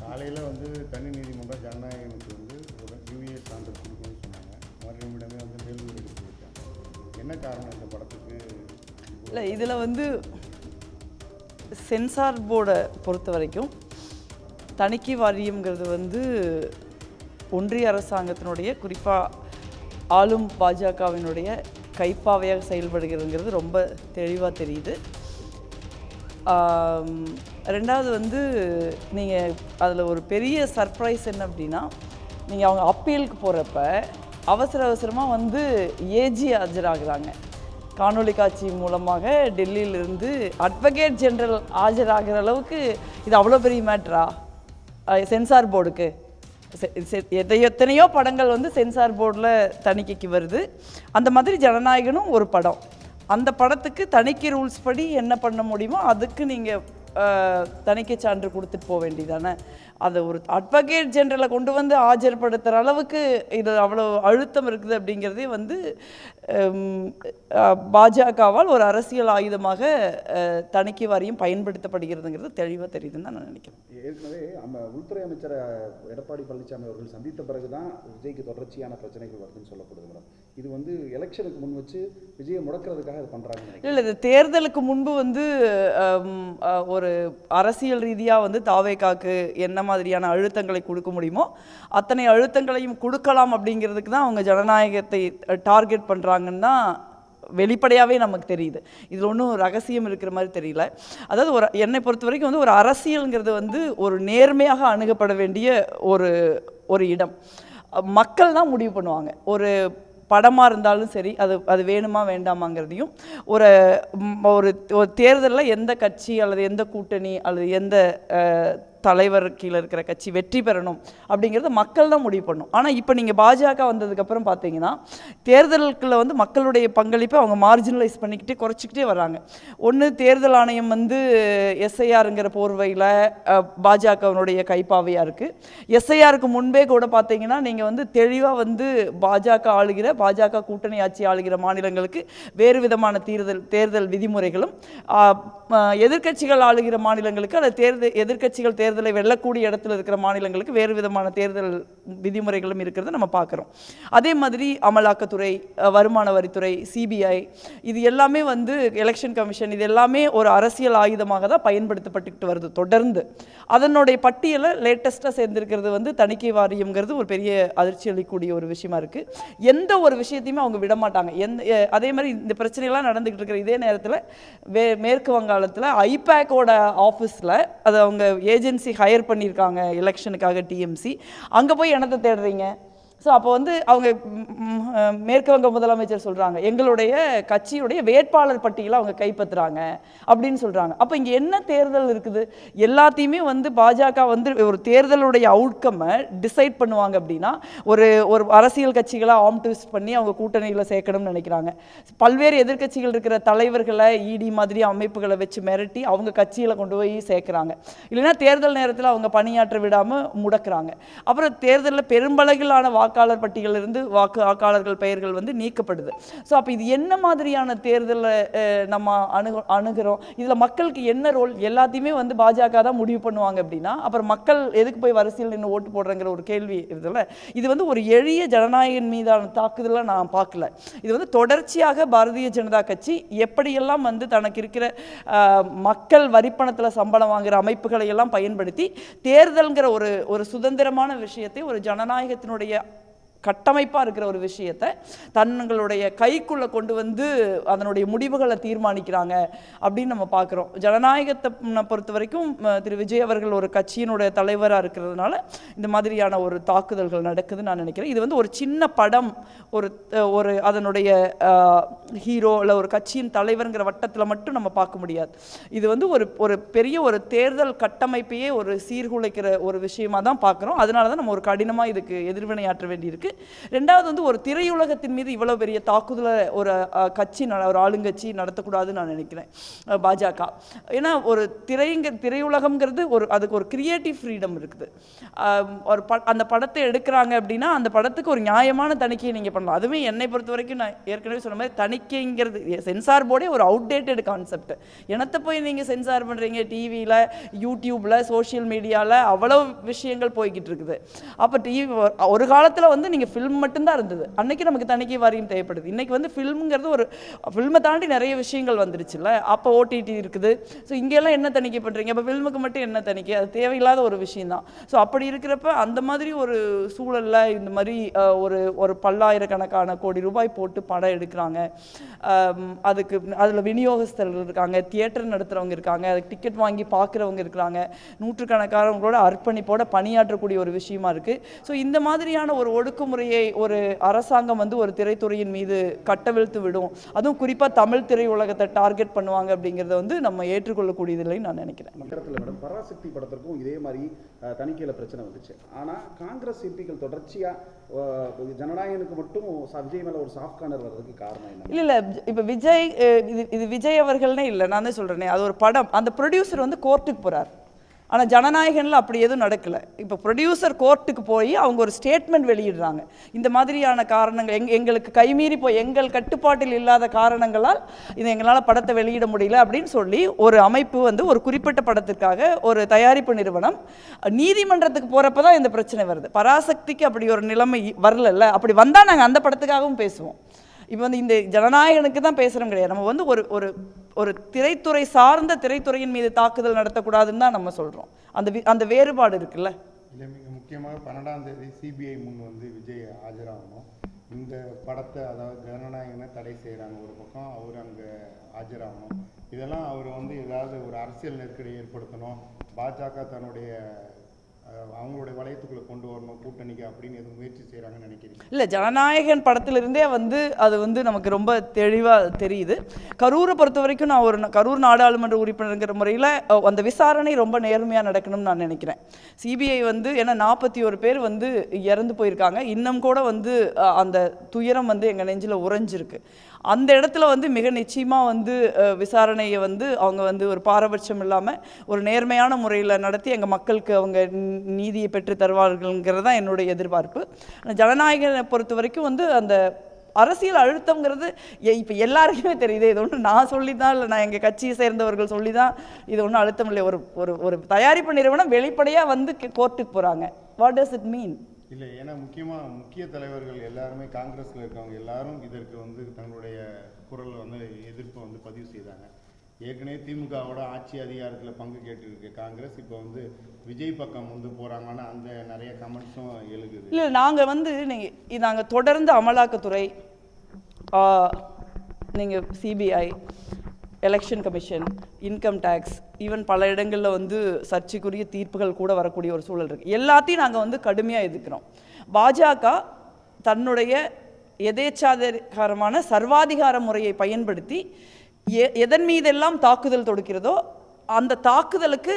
காலையில் வந்து தனி நீதிமன்றம் ஜனநாயகனுக்கு வந்து ஒரு யூஏ சான்று கொடுக்கணும்னு சொன்னாங்க. மறுநிமிடமே வந்து மேல்முறை எடுத்து வச்சாங்க என்ன காரணம் இந்த படத்துக்கு? இல்லை இதில் வந்து சென்சார் போர்டை பொறுத்த வரைக்கும் தணிக்கை வாரியம்ங்கிறது வந்து ஒன்றிய அரசாங்கத்தினுடைய குறிப்பாக ஆளும் பாஜகவினுடைய கைப்பாவையாக செயல்படுகிறதுங்கிறது ரொம்ப தெளிவாக தெரியுது. ரெண்டாவது வந்து நீங்கள் அதில் ஒரு பெரிய சர்ப்ரைஸ் என்ன அப்படின்னா நீங்கள் அவங்க அப்பீலுக்கு போகிறப்ப அவசர அவசரமாக வந்து ஏஜி ஆஜராகிறாங்க. காணொளி காட்சி மூலமாக டெல்லியிலிருந்து அட்வொகேட் ஜென்ரல் ஆஜராகிற அளவுக்கு இது அவ்வளோ பெரிய மேட்ரா சென்சார் போர்டுக்கு செ- செ- எதை எத்தனையோ படங்கள் வந்து சென்சார் போர்டில் தணிக்கைக்கு வருது. அந்த மாதிரி ஜனநாயகனும் ஒரு படம். அந்த படத்துக்கு தணிக்கை ரூல்ஸ் படி என்ன பண்ண முடியுமோ அதுக்கு நீங்கள் தணிக்கை சான்று கொடுத்துட்டு போக வேண்டியதானே? அதை ஒரு அட்வொகேட் ஜெனரலை கொண்டு வந்து ஆஜர்படுத்துகிற அளவுக்கு இது அவ்வளோ அழுத்தம் இருக்குது அப்படிங்கிறதே வந்து பாஜகவால் ஒரு அரசியல் ஆயுதமாக தணிக்கை வாரியம் பயன்படுத்தப்படுகிறதுங்கிறது தெளிவாக தெரியுதுன்னு தான் நான் நினைக்கிறேன். ஏற்கனவே நம்ம உள்துறை அமைச்சர் எடப்பாடி பழனிசாமி அவர்கள் சந்தித்த பிறகுதான் விஜய்க்கு தொடர்ச்சியான பிரச்சனைகள் வருதுன்னு சொல்லப்படுது மேடம். இது வந்து எலெக்ஷனுக்கு முன் வச்சு விஜயை முடக்கிறதுக்காக இது நினைக்கிறேன். இல்லை இது தேர்தலுக்கு முன்பு வந்து ஒரு அரசியல் ரீதியாக வந்து தாவேக்காக்கு என்ன மாதிரியான அழுத்தங்களை கொடுக்க முடியுமோ அத்தனை அழுத்தங்களையும் கொடுக்கலாம் அப்படிங்கிறதுக்கு தான் அவங்க ஜனநாயகத்தை டார்கெட் பண்ணுறாங்கன்னா வெளிப்படையாகவே நமக்கு தெரியுது. இதில் ஒன்றும் ரகசியம் இருக்கிற மாதிரி தெரியல. அதாவது ஒரு என்னை பொறுத்த வரைக்கும் வந்து ஒரு அரசியலுங்கிறது வந்து ஒரு நேர்மையாக அணுகப்பட வேண்டிய ஒரு ஒரு இடம். மக்கள் தான் முடிவு பண்ணுவாங்க. ஒரு படமாக இருந்தாலும் சரி அது அது வேணுமா வேண்டாமாங்கிறதையும். ஒரு ஒரு ஒரு தேர்தலில் எந்த கட்சி அல்லது எந்த கூட்டணி அல்லது எந்த தலைவர் கீழே இருக்கிற கட்சி வெற்றி பெறணும் அப்படிங்கிறத மக்கள் தான் முடிவு பண்ணும் ஆனால் இப்போ நீங்கள் பாஜக வந்ததுக்கப்புறம் பார்த்தீங்கன்னா தேர்தலுக்குள்ள வந்து மக்களுடைய பங்களிப்பை அவங்க மார்ஜினலைஸ் பண்ணிக்கிட்டே குறைச்சிக்கிட்டே வராங்க ஒன்று தேர்தல் ஆணையம் வந்து எஸ்ஐஆருங்கிற போர்வையில் பாஜகவினுடைய கைப்பாவையாக இருக்குது எஸ்ஐஆருக்கு முன்பே கூட பார்த்தீங்கன்னா நீங்கள் வந்து தெளிவாக வந்து பாஜக ஆளுகிற பாஜக கூட்டணி ஆட்சி ஆளுகிற மாநிலங்களுக்கு வேறு விதமான தேர்தல் தேர்தல் விதிமுறைகளும் எதிர்க்கட்சிகள் ஆளுகிற மாநிலங்களுக்கு அல்லது தேர்தல் எதிர்க்கட்சிகள் தேர்தல் வெல்லக்கூடிய இடத்துல இருக்கிற மாநிலங்களுக்கு வேறு விதமான தேர்தல் விதிமுறைகளும் இருக்கிறத நம்ம பார்க்குறோம். அதே மாதிரி அமலாக்கத்துறை வருமான வரித்துறை சிபிஐ இது எல்லாமே வந்து எலெக்ஷன் கமிஷன் இது எல்லாமே ஒரு அரசியல் ஆயுதமாக தான் பயன்படுத்தப்பட்டுக்கிட்டு வருது தொடர்ந்து. அதனுடைய பட்டியலை லேட்டஸ்ட்டாக சேர்ந்திருக்கிறது வந்து தணிக்கை வாரியம்ங்கிறது ஒரு பெரிய அதிர்ச்சி அளிக்கக்கூடிய ஒரு விஷயமா இருக்குது எந்த ஒரு விஷயத்தையுமே அவங்க விட மாட்டாங்க. எந்த அதே மாதிரி இந்த பிரச்சனைலாம் நடந்துகிட்டு இருக்கிற இதே நேரத்தில் வே மேற்கு வங்காளத்தில் ஐபேக்கோட ஆஃபீஸில் அது அவங்க ஏஜென்சி ஹையர் பண்ணியிருக்காங்க எலெக்ஷனுக்காக டிஎம்சி அங்கே போய் என்னத்தை தேடுறீங்க? ஸோ அப்போ வந்து அவங்க மேற்குவங்க முதலமைச்சர் சொல்கிறாங்க எங்களுடைய கட்சியுடைய வேட்பாளர் பட்டியலை அவங்க கைப்பற்றுறாங்க அப்படின்னு சொல்கிறாங்க அப்போ இங்கே என்ன தேர்தல் இருக்குது? எல்லாத்தையுமே வந்து பாஜக வந்து ஒரு தேர்தலுடைய அவுட்கம்மை டிசைட் பண்ணுவாங்க அப்படின்னா ஒரு ஒரு அரசியல் கட்சிகளை ஆம் ட்விஸ்ட் பண்ணி அவங்க கூட்டணியில் சேர்க்கணும்னு நினைக்கிறாங்க. பல்வேறு எதிர்க்கட்சிகள் இருக்கிற தலைவர்களை இடி மாதிரி அமைப்புகளை வச்சு மிரட்டி அவங்க கட்சியில் கொண்டு போய் சேர்க்குறாங்க. இல்லைன்னா தேர்தல் நேரத்தில் அவங்க பணியாற்ற விடாமல் முடக்கிறாங்க. அப்புறம் தேர்தலில் பெரும்பளவிலான வாக்காளர் பட்டியலிருந்து வாக்கு வாக்காளர்கள் பெயர்கள் வந்து நீக்கப்படுது. ஸோ அப்போ இது என்ன மாதிரியான தேர்தலை நம்ம அணுகு அணுகிறோம்? இதில் மக்களுக்கு என்ன ரோல்? எல்லாத்தையுமே வந்து பாஜக தான் முடிவு பண்ணுவாங்க அப்படின்னா அப்புறம் மக்கள் எதுக்கு போய் வரிசையில் நின்று ஓட்டு போடுறங்கிற ஒரு கேள்வி இருக்குதுல்ல? இது வந்து ஒரு எளிய ஜனநாயகன் மீதான தாக்குதலை நான் பார்க்கல. இது வந்து தொடர்ச்சியாக பாரதிய ஜனதா கட்சி எப்படியெல்லாம் வந்து தனக்கு இருக்கிற மக்கள் வரிப்பணத்தில் சம்பளம் வாங்குகிற அமைப்புகளை எல்லாம் பயன்படுத்தி தேர்தல்ங்கிற ஒரு ஒரு சுதந்திரமான விஷயத்தை ஒரு ஜனநாயகத்தினுடைய கட்டமைப்பாக இருக்கிற ஒரு விஷயத்தை தங்களுடைய கைக்குள்ளே கொண்டு வந்து அதனுடைய முடிவுகளை தீர்மானிக்கிறாங்க அப்படின்னு நம்ம பார்க்குறோம். ஜனநாயகத்தை பொறுத்த வரைக்கும் திரு விஜய் அவர்கள் ஒரு கட்சியினுடைய தலைவராக இருக்கிறதுனால இந்த மாதிரியான ஒரு தாக்குதல்கள் நடக்குதுன்னு நான் நினைக்கிறேன். இது வந்து ஒரு சின்ன படம் ஒரு ஒரு அதனுடைய ஹீரோ இல்லை ஒரு கட்சியின் தலைவருங்கிற வட்டத்தில் மட்டும் நம்ம பார்க்க முடியாது. இது வந்து ஒரு ஒரு பெரிய ஒரு தேர்தல் கட்டமைப்பையே ஒரு சீர்குலைக்கிற ஒரு விஷயமாக தான் பார்க்குறோம். அதனால தான் நம்ம ஒரு கடினமாக இதுக்கு எதிர்வினையாற்ற வேண்டியிருக்கு. ரெண்டாவது வந்து ஒரு திரையுலகத்தின் மீது இவ்வளோ பெரிய தாக்குதலை ஒரு கட்சி ஒரு ஆளுங்கட்சி நடத்தக்கூடாதுன்னு நான் நினைக்கிறேன் பாஜக. ஏன்னா ஒரு திரைங்க திரையுலகம்ங்கிறது ஒரு அதுக்கு ஒரு கிரியேட்டிவ் ஃப்ரீடம் இருக்குது. ஒரு ப அந்த படத்தை எடுக்கிறாங்க அப்படின்னா அந்த படத்துக்கு ஒரு நியாயமான தணிக்கையை நீங்கள் பண்ணலாம். அதுவுமே என்னை பொறுத்த வரைக்கும் நான் ஏற்கனவே சொன்ன மாதிரி தணிக்கைங்கிறது சென்சார் போர்டே ஒரு அவுடேட்டட் கான்செப்ட் என்னத்தை போய் நீங்கள் சென்சார் பண்ணுறீங்க டிவியில் யூடியூப்பில் சோஷியல் மீடியாவில் அவ்வளோ விஷயங்கள் போய்கிட்டு இருக்குது. அப்போ டிவி ஒரு காலத்தில் வந்து நீங்கள் ஃபில்ம் மட்டும்தான் இருந்தது. அன்றைக்கி நமக்கு தணிக்கை வாரியம் தேவைப்படுது. இன்னைக்கு வந்து ஃபில்முங்கிறது ஒரு ஃபில்மை தாண்டி நிறைய விஷயங்கள் வந்துருச்சுல்ல? அப்போ ஓடிடி இருக்குது. ஸோ இங்கெல்லாம் என்ன தணிக்கை பண்ணுறீங்க அப்போ ஃபில்முக்கு மட்டும் என்ன தணிக்கை? அது தேவையில்லாத ஒரு விஷயந்தான் ஸோ அப்படி இருக்கிறப்ப அந்த மாதிரி ஒரு சூழலில் இந்த மாதிரி ஒரு ஒரு பல்லாயிரக்கணக்கான கோடி ரூபாய் போட்டு படம் எடுக்கிறாங்க. அதுக்கு அதில் விநியோகஸ்தர்கள் இருக்காங்க தியேட்டர் நடத்துகிறவங்க இருக்காங்க அதுக்கு டிக்கெட் வாங்கி பார்க்குறவங்க இருக்கிறாங்க. நூற்றுக்கணக்கானவங்களோட அர்ப்பணிப்போட பணியாற்றக்கூடிய ஒரு விஷயமா இருக்குது ஸோ இந்த மாதிரியான ஒரு ஒடுக்குமுறையை ஒரு அரசாங்கம் வந்து ஒரு திரைத்துறையின் மீது கட்டவிழ்த்து விடும். அதுவும் குறிப்பாக தமிழ் திரையுலகத்தை டார்கெட் பண்ணுவாங்க அப்படிங்கிறத வந்து நம்ம ஏற்றுக்கொள்ளக்கூடியதில்லைன்னு நான் நினைக்கிறேன். நேரத்தில் மேடம் பராசக்தி படத்திற்கும் இதே மாதிரி தணிக்கையில பிரச்சனை வந்துச்சு. ஆனா காங்கிரஸ் எம்பிக்கள் தொடர்ச்சியா அஹ், ஜனநாயகனுக்கு மட்டும் விஜய் மேல ஒரு சாஃப்ட் கார்னர் வர்றதுக்கு காரணம் என்ன? இல்ல இல்ல இப்போ விஜய் இது இது விஜய் அவர்கள்னே இல்லை நான் தான் சொல்றேனே அது ஒரு படம். அந்த ப்ரொடியூசர் வந்து கோர்ட்டுக்கு போறார். ஆனால் ஜனநாயகனில் அப்படி எதுவும் நடக்கலை. இப்போ ப்ரொடியூசர் கோர்ட்டுக்கு போய் அவங்க ஒரு ஸ்டேட்மெண்ட் வெளியிடுறாங்க. இந்த மாதிரியான காரணங்கள் எங் எங்களுக்கு கைமீறி போய் எங்கள் கட்டுப்பாட்டில் இல்லாத காரணங்களால் இது எங்களால் படத்தை வெளியிட முடியல அப்படின்னு சொல்லி ஒரு அமைப்பு வந்து ஒரு குறிப்பிட்ட படத்திற்காக ஒரு தயாரிப்பு நிறுவனம் நீதிமன்றத்துக்கு போகிறப்ப தான் இந்த பிரச்சனை வருது. பராசக்திக்கு அப்படி ஒரு நிலைமை வரலல்ல. அப்படி வந்தால் நாங்கள் அந்த படத்துக்காகவும் பேசுவோம். இப்போ வந்து இந்த ஜனநாயகனுக்கு தான் பேசுகிறோம் கிடையாது. நம்ம வந்து ஒரு ஒரு ஒரு திரைத்துறை சார்ந்த திரைத்துறையின் மீது தாக்குதல் நடத்தக்கூடாதுன்னு தான் நம்ம சொல்கிறோம் அந்த அந்த வேறுபாடு இருக்குல்ல? இல்லை மிக முக்கியமாக பன்னெண்டாம் தேதி சிபிஐ முன் வந்து விஜய் ஆஜராகணும். இந்த படத்தை அதாவது ஜனநாயகனை தடை செய்கிறாங்க ஒரு பக்கம் அவர் அங்கே ஆஜராகணும். இதெல்லாம் அவர் வந்து ஏதாவது ஒரு அரசியல் நெருக்கடி ஏற்படுத்தணும். பாஜக தன்னுடைய அவங்களுடைய வளையத்துக்குள்ளே கொண்டு வரணும் கூட்டணிக்கு அப்படின்னு எதுவும் முயற்சி செய்கிறாங்கன்னு நினைக்கிறீங்க? இல்லை ஜனநாயகன் படத்திலிருந்தே வந்து அது வந்து நமக்கு ரொம்ப தெளிவாக தெரியுது. கரூரை பொறுத்த வரைக்கும் நான் ஒரு கரூர் நாடாளுமன்ற உறுப்பினருங்கிற முறையில் அந்த விசாரணை ரொம்ப நேர்மையாக நடக்கணும்னு நான் நினைக்கிறேன். சிபிஐ வந்து ஏன்னா நாற்பத்தி ஒரு பேர் வந்து இறந்து போயிருக்காங்க. இன்னும் கூட வந்து அந்த துயரம் வந்து எங்கள் நெஞ்சில் உறைஞ்சிருக்கு. அந்த இடத்துல வந்து மிக நிச்சயமாக வந்து விசாரணையை வந்து அவங்க வந்து ஒரு பாரபட்சம் இல்லாமல் ஒரு நேர்மையான முறையில் நடத்தி எங்கள் மக்களுக்கு அவங்க நீதியை பெற்று தருவார்கள்ங்கிறது தான் என்னுடைய எதிர்பார்ப்பு. ஜனநாயகனை பொறுத்த வரைக்கும் வந்து அந்த அரசியல் அழுத்தங்கிறது இப்போ எல்லாருக்குமே தெரியுது இது ஒன்று நான் சொல்லி தான் இல்லை நான் எங்கள் கட்சியை சேர்ந்தவர்கள் சொல்லி தான் இது ஒன்றும் அழுத்தம் இல்லை. ஒரு ஒரு ஒரு தயாரிப்பு நிறுவனம் வெளிப்படையாக வந்து கோர்ட்டுக்கு போகிறாங்க வாட் டஸ் இட் மீன் இல்லை ஏன்னா முக்கியமாக முக்கிய தலைவர்கள் எல்லாருமே காங்கிரஸில் இருக்கவங்க எல்லாரும் இதற்கு வந்து தங்களுடைய குரல் வந்து எதிர்ப்பை வந்து பதிவு செய்தாங்க. ஏற்கனவே திமுகவோட ஆட்சி அதிகாரத்தில் பங்கு கேட்டுருக்கு. காங்கிரஸ் இப்போ வந்து விஜய் பக்கம் வந்து போகிறாங்கன்னு அந்த நிறைய கமெண்ட்ஸும் எழுகுது. இல்லை நாங்கள் வந்து நீங்கள் நாங்கள் தொடர்ந்து அமலாக்கத்துறை நீங்கள் CBI election commission income tax even பல இடங்களில் வந்து சர்ச்சைக்குரிய தீர்ப்புகள் கூட வரக்கூடிய ஒரு சூழல் இருக்குது எல்லாத்தையும் நாங்கள் வந்து கடுமையாக எதிர்க்கிறோம். பாஜக தன்னுடைய எதேச்சாதிகாரமான சர்வாதிகார முறையை பயன்படுத்தி எதன் மீதெல்லாம் தாக்குதல் தொடுக்கிறதோ அந்த தாக்குதலுக்கு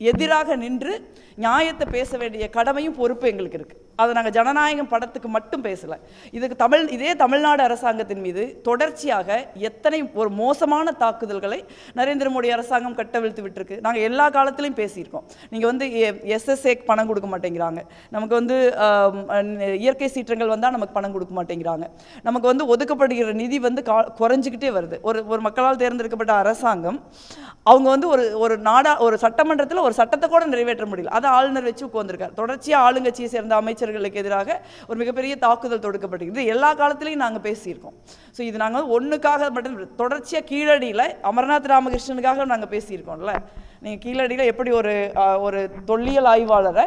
எதிராக நின்று நியாயத்தை பேச வேண்டிய கடமையும் பொறுப்பு எங்களுக்கு இருக்குது அதை நாங்கள் ஜனநாயகம் படத்துக்கு மட்டும் பேசல. இதுக்கு தமிழ் இதே தமிழ்நாடு அரசாங்கத்தின் மீது தொடர்ச்சியாக எத்தனை ஒரு மோசமான தாக்குதல்களை நரேந்திர மோடி அரசாங்கம் கட்டவிழ்த்து விட்டுருக்கு. நாங்கள் எல்லா காலத்திலையும் பேசியிருக்கோம். நீங்கள் வந்து எஸ்எஸ்ஏக்கு பணம் கொடுக்க மாட்டேங்கிறாங்க. நமக்கு வந்து இயற்கை சீற்றங்கள் வந்தால் நமக்கு பணம் கொடுக்க மாட்டேங்கிறாங்க. நமக்கு வந்து ஒதுக்கப்படுகிற நிதி வந்து கா குறைஞ்சிக்கிட்டே வருது. ஒரு ஒரு மக்களால் தேர்ந்தெடுக்கப்பட்ட அரசாங்கம் அவங்க வந்து ஒரு ஒரு நாடா ஒரு சட்டமன்றத்தில் ஒரு சட்டத்தை கூட நிறைவேற்ற முடியல. அதை ஆளுநர் வச்சு உட்காந்துருக்காரு தொடர்ச்சியாக ஆளுங்கட்சியை சேர்ந்த அமைச்சர் அமைச்சர்களுக்கு எதிராக ஒரு மிகப்பெரிய தாக்குதல் தொடுக்கப்பட்டிருக்கு இது எல்லா காலத்திலையும் நாங்கள் பேசியிருக்கோம். ஸோ இது நாங்கள் ஒன்றுக்காக மட்டும் தொடர்ச்சியாக கீழடியில் அமர்நாத் ராமகிருஷ்ணனுக்காக நாங்கள் பேசியிருக்கோம்ல. நீங்கள் கீழடியில் எப்படி ஒரு ஒரு தொல்லியல் ஆய்வாளரை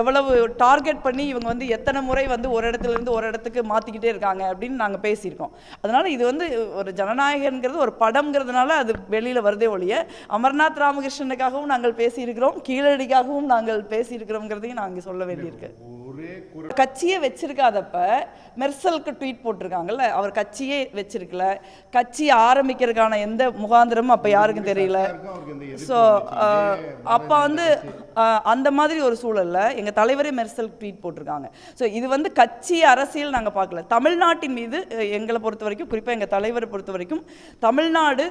எவ்வளவு டார்கெட் பண்ணி இவங்க வந்து எத்தனை முறை வந்து ஒரு இடத்துல இருந்து ஒரு இடத்துக்கு மாற்றிக்கிட்டே இருக்காங்க அப்படின்னு நாங்கள் பேசியிருக்கோம். அதனால இது வந்து ஒரு ஜனநாயகங்கிறது ஒரு படம்ங்கிறதுனால அது வெளியில் வருதே ஒழிய அமர்நாத் ராமகிருஷ்ணனுக்காகவும் நாங்கள் பேசியிருக்கிறோம் கீழடிக்காகவும் நாங்கள் பேசியிருக்கிறோங்கிறதையும் நாங்கள் சொல்ல வேண்டியிருக்கு. ஒரே கட்சியே வச்சிருக்காதப்ப மெர்சலுக்கு ட்வீட் போட்டிருக்காங்கல்ல அவர் கட்சியே வச்சிருக்கல. கட்சி ஆரம்பிக்கிறதுக்கான எந்த முகாந்திரமும் அப்ப யாருக்கும் தெரியல. ஸோ அப்போ வந்து அந்த மாதிரி ஒரு சூழல்ல எங்க தலைவரே மெர்சல் ட்வீட் போட்டிருக்காங்க. ஸோ இது வந்து கட்சி அரசியல் நாங்க பார்க்கல. தமிழ்நாட்டின் மீது எங்களை பொறுத்த வரைக்கும் குறிப்பா எங்க தலைவரை பொறுத்த வரைக்கும் தமிழ்நாடு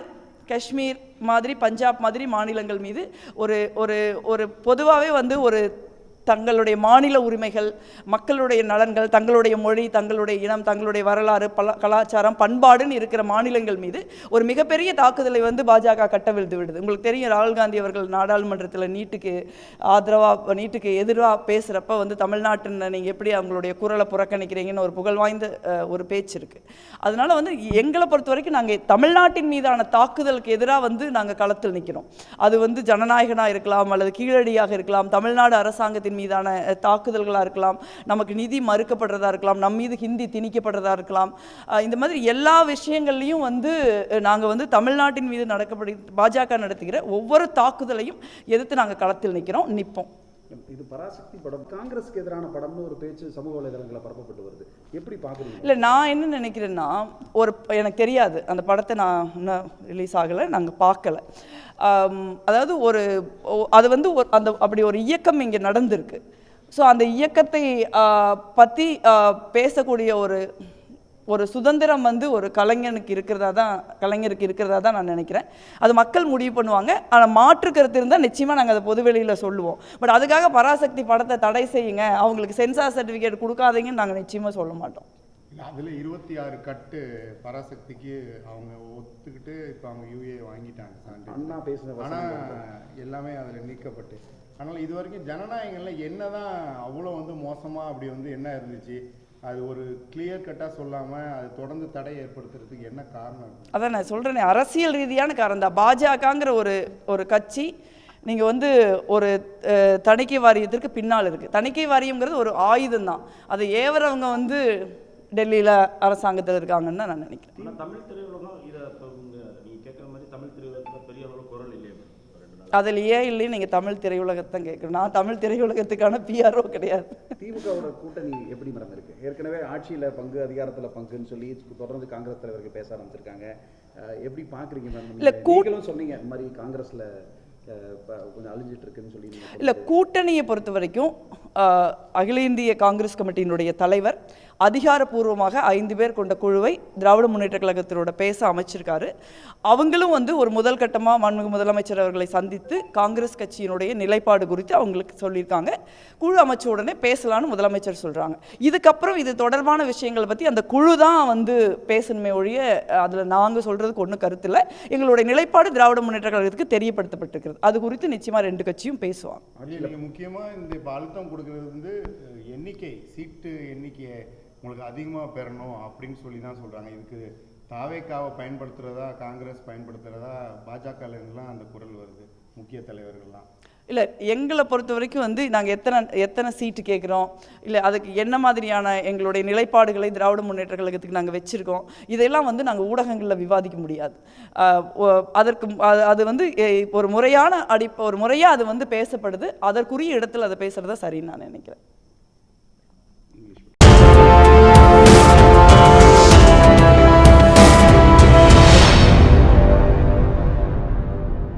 காஷ்மீர் மாதிரி பஞ்சாப் மாதிரி மாநிலங்கள் மீது ஒரு ஒரு ஒரு பொதுவாகவே வந்து ஒரு தங்களுடைய மாநில உரிமைகள் மக்களுடைய நலன்கள் தங்களுடைய மொழி தங்களுடைய இனம் தங்களுடைய வரலாறு பல கலாச்சாரம் பண்பாடுன்னு இருக்கிற மாநிலங்கள் மீது ஒரு மிகப்பெரிய தாக்குதலை வந்து பாஜக கட்டவிழ்ந்து விடுது. உங்களுக்கு தெரியும் ராகுல் காந்தி அவர்கள் நாடாளுமன்றத்தில் நீட்டுக்கு ஆதரவாக நீட்டுக்கு எதிராக பேசுகிறப்ப வந்து தமிழ்நாட்டின் நீங்கள் எப்படி அவங்களுடைய குரலை புறக்கணிக்கிறீங்கன்னு ஒரு புகழ் வாய்ந்த ஒரு பேச்சு இருக்குது அதனால் வந்து எங்களை பொறுத்த வரைக்கும் நாங்கள் தமிழ்நாட்டின் மீதான தாக்குதலுக்கு எதிராக வந்து நாங்கள் களத்தில் நிற்கிறோம் அது வந்து ஜனநாயகனாக இருக்கலாம் அல்லது கீழடியாக இருக்கலாம் தமிழ்நாடு அரசாங்கத்தின் மீதான தாக்குதல்களாக இருக்கலாம் நமக்கு நிதி மறுக்கப்படுறதா இருக்கலாம் நம் மீது ஹிந்தி திணிக்கப்படுறதா இருக்கலாம். இந்த மாதிரி எல்லா விஷயங்கள்லையும் வந்து நாங்கள் வந்து தமிழ்நாட்டின் மீது நடக்கப்படு பாஜக நடத்துகிற ஒவ்வொரு தாக்குதலையும் எதிர்த்து நாங்கள் களத்தில் நிற்கிறோம் நிற்போம் இது பராசக்தி படம். காங்கிரஸ்க்கு எதிரான படம்னு ஒரு பேச்சு சமூக வலைதளங்களில் பரப்பப்பட்டு வருது. எப்படி பார்க்குறீங்க இல்லை நான் என்ன நினைக்கிறேன்னா ஒரு எனக்கு தெரியாது. அந்த படத்தை நான் இன்னும் ரிலீஸ் ஆகலை நாங்கள் பார்க்கல அதாவது ஒரு அது வந்து ஒரு அந்த அப்படி ஒரு இயக்கம் இங்கே நடந்திருக்கு. ஸோ அந்த இயக்கத்தை பற்றி பேசக்கூடிய ஒரு ஒரு சுதந்திரம் வந்து ஒரு கலைஞனுக்கு இருக்கிறதா தான் கலைஞருக்கு இருக்கிறதா தான் நான் நினைக்கிறேன். அது மக்கள் முடிவு பண்ணுவாங்க. ஆனால் மாற்று கருத்து இருந்தால் நிச்சயமாக நாங்கள் அதை பொதுவெளியில் சொல்லுவோம். பட் அதுக்காக பராசக்தி படத்தை தடை செய்யுங்க. அவங்களுக்கு சென்சார் சர்டிஃபிகேட் கொடுக்காதீங்கன்னு நாங்கள் நிச்சயமாக சொல்ல மாட்டோம். இல்ல, அதுல இருபத்தி ஆறு கட்டு பராசக்திக்கு அவங்க ஒத்துக்கிட்டு இப்போ அவங்க யூஏ வாங்கிட்டாங்க அண்ணா பேசின ஆனா வசனம் எல்லாமே அதுல நீக்கப்பட்டு. ஆனால் இது வரைக்கும் ஜனநாயகங்கள்ல என்னதான் அவ்வளோ வந்து மோசமா அப்படி வந்து என்ன இருந்துச்சு? அது ஒரு கிளியர் கட்டா சொல்லாம அது தொடர்ந்து தடை ஏற்படுத்துறதுக்கு என்ன காரணம்? அதான் நான் சொல்கிறேனே அரசியல் ரீதியான காரணம் தான். பாஜகங்கிற ஒரு ஒரு கட்சி நீங்கள் வந்து ஒரு தணிக்கை வாரியத்திற்கு பின்னால் இருக்குது தணிக்கை வாரியம்ங்கிறது ஒரு ஆயுதம் தான். அதை ஏவறவங்க வந்து டெல்லியில் அரசாங்கத்தில் இருக்காங்கன்னு தான் நான் நினைக்கிறேன். தமிழ் திரையுலகம் இதை அதில் ஏன் இல்லைன்னு நீங்கள் தமிழ் திரையுலகத்தை கேட்கணும் நான் தமிழ் திரையுலகத்துக்கான பிஆர்ஓ கிடையாது. திமுகவோட கூட்டணி எப்படி மேடம் இருக்கு? ஏற்கனவே ஆட்சியில பங்கு அதிகாரத்துல பங்குன்னு சொல்லி தொடர்ந்து காங்கிரஸ் தலைவர்கள் பேச ஆரம்பிச்சிருக்காங்க. எப்படி பாக்குறீங்க மேம் இல்ல, கூ- நீங்களும் சொன்னீங்க இந்த மாதிரி காங்கிரஸ்ல கொஞ்சம் அழிஞ்சிட்டு இருக்குன்னு சொல்லி இல்லை கூட்டணியை பொறுத்த வரைக்கும் அகில இந்திய காங்கிரஸ் கமிட்டியினுடைய தலைவர் அதிகாரப்பூர்வமாக ஐந்து பேர் கொண்ட குழுவை திராவிட முன்னேற்ற கழகத்தினோட பேச அமைச்சிருக்காரு. அவங்களும் வந்து ஒரு முதல் கட்டமாக மாண்புமிகு முதலமைச்சர் அவர்களை சந்தித்து காங்கிரஸ் கட்சியினுடைய நிலைப்பாடு குறித்து அவங்களுக்கு சொல்லியிருக்காங்க. குழு அமைச்ச உடனே பேசலாம்னு முதலமைச்சர் சொல்கிறாங்க இதுக்கப்புறம் இது தொடர்பான விஷயங்களை பற்றி அந்த குழு தான் வந்து பேசணுமே ஒழிய அதில் நாங்கள் சொல்கிறதுக்கு ஒன்றும் கருத்து இல்லை. எங்களுடைய நிலைப்பாடு திராவிட முன்னேற்ற கழகத்துக்கு தெரியப்படுத்தப்பட்டிருக்கிறது. அது குறித்து நிச்சயமாக ரெண்டு கட்சியும் பேசுவாங்க. முக்கியமாக இந்த அழுத்தம் கொடுக்குறது வந்து எண்ணிக்கை சீட்டு எண்ணிக்கையை உங்களுக்கு அதிகமா பெறணும் அப்படின்னு சொல்லி தான் சொல்றாங்க. இதுக்கு தாவேக்காவை பயன்படுத்துறதா காங்கிரஸ் பயன்படுத்துறதா பாஜகலேருந்துலாம் எல்லாம் அந்த குரல் வருது முக்கிய தலைவர்கள்லாம். இல்லை எங்களை பொறுத்த வரைக்கும் வந்து நாங்கள் எத்தனை எத்தனை சீட்டு கேட்குறோம் இல்லை அதுக்கு என்ன மாதிரியான எங்களுடைய நிலைப்பாடுகளை திராவிட முன்னேற்ற கழகத்துக்கு நாங்கள் வச்சுருக்கோம் இதெல்லாம் வந்து நாங்கள் ஊடகங்களில் விவாதிக்க முடியாது. அதற்கு அது- அது வந்து ஒரு முறையான அடி ஒரு முறையாக அது வந்து பேசப்படுது அதற்குரிய இடத்துல அதை பேசுகிறதா சரின்னு நான் நினைக்கிறேன்.